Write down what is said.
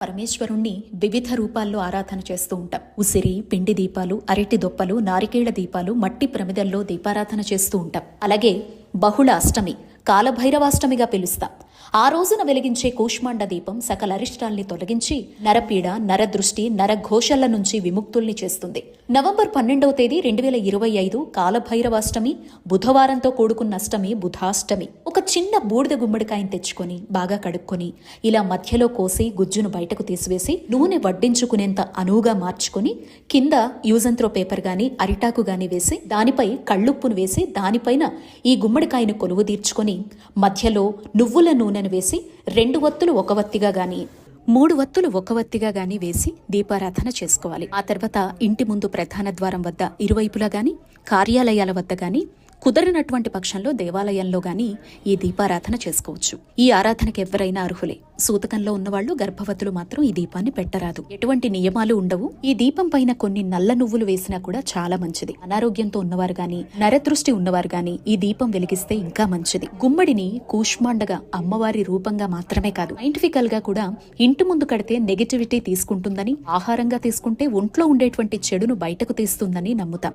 పరమేశ్వరుణ్ణి వివిధ రూపాల్లో ఆరాధన చేస్తూ ఉంటాం. ఉసిరి పిండి దీపాలు అరటి దొప్పలు నారికేళ్ళ దీపాలు మట్టి ప్రమిదల్లో దీపారాధన చేస్తూ ఉంటాం. అలాగే బహుళ అష్టమి కాలభైరవాష్టమిగా పిలుస్తాం. ఆ రోజున వెలిగించే కూష్మాండ దీపం సకల అరిష్టాల్ని తొలగించి నరపీడ నరదృష్టి నరఘోషల నుంచి విముక్తుల్ని చేస్తుంది. నవంబర్ పన్నెండవ తేదీ రెండు వేల ఇరవై ఐదు కాలభైరవాష్టమి బుధవారంతో కూడుకున్న అష్టమి బుధాష్టమి. ఒక చిన్న బూడిద గుమ్మడికాయని తెచ్చుకొని బాగా కడుక్కొని ఇలా మధ్యలో కోసి గుజ్జును బయటకు తీసివేసి నూనె వడ్డించుకునేంత అనువుగా మార్చుకొని కింద యూజంత్రో పేపర్ గాని అరిటాకు గాని వేసి దానిపై కళ్ళుప్పును వేసి దానిపైన ఈ గుమ్మడికాయను కొలువు తీర్చుకొని మధ్యలో నువ్వుల నూనెను వేసి రెండు వత్తులు ఒక వత్తిగా గాని మూడు వత్తులు ఒక వత్తిగా గాని వేసి దీపారాధన చేసుకోవాలి. ఆ తర్వాత ఇంటి ముందు ప్రధాన ద్వారం వద్ద ఇరువైపులా గాని కార్యాలయాల వద్ద గాని కుదరినటువంటి పక్షంలో దేవాలయంలో గాని ఈ దీపారాధన చేసుకోవచ్చు. ఈ ఆరాధనకి ఎవరైనా అర్హులే. సూతకంలో ఉన్నవాళ్ళు గర్భవతులు మాత్రం ఈ దీపాన్ని పెట్టరాదు. ఎటువంటి నియమాలు ఉండవు. ఈ దీపం పైన కొన్ని నల్ల నువ్వులు వేసినా కూడా చాలా మంచిది. అనారోగ్యంతో ఉన్నవారు గాని నరదృష్టి ఉన్నవారు గాని ఈ దీపం వెలిగిస్తే ఇంకా మంచిది. గుమ్మడిని కూష్మాండగా అమ్మవారి రూపంగా మాత్రమే కాదు సైంటిఫికల్గా కూడా ఇంటి ముందు కడితే నెగటివిటీ తీసుకుంటుందని ఆహారంగా తీసుకుంటే ఒంట్లో ఉండేటువంటి చెడును బయటకు తీస్తుందని నమ్ముతాం.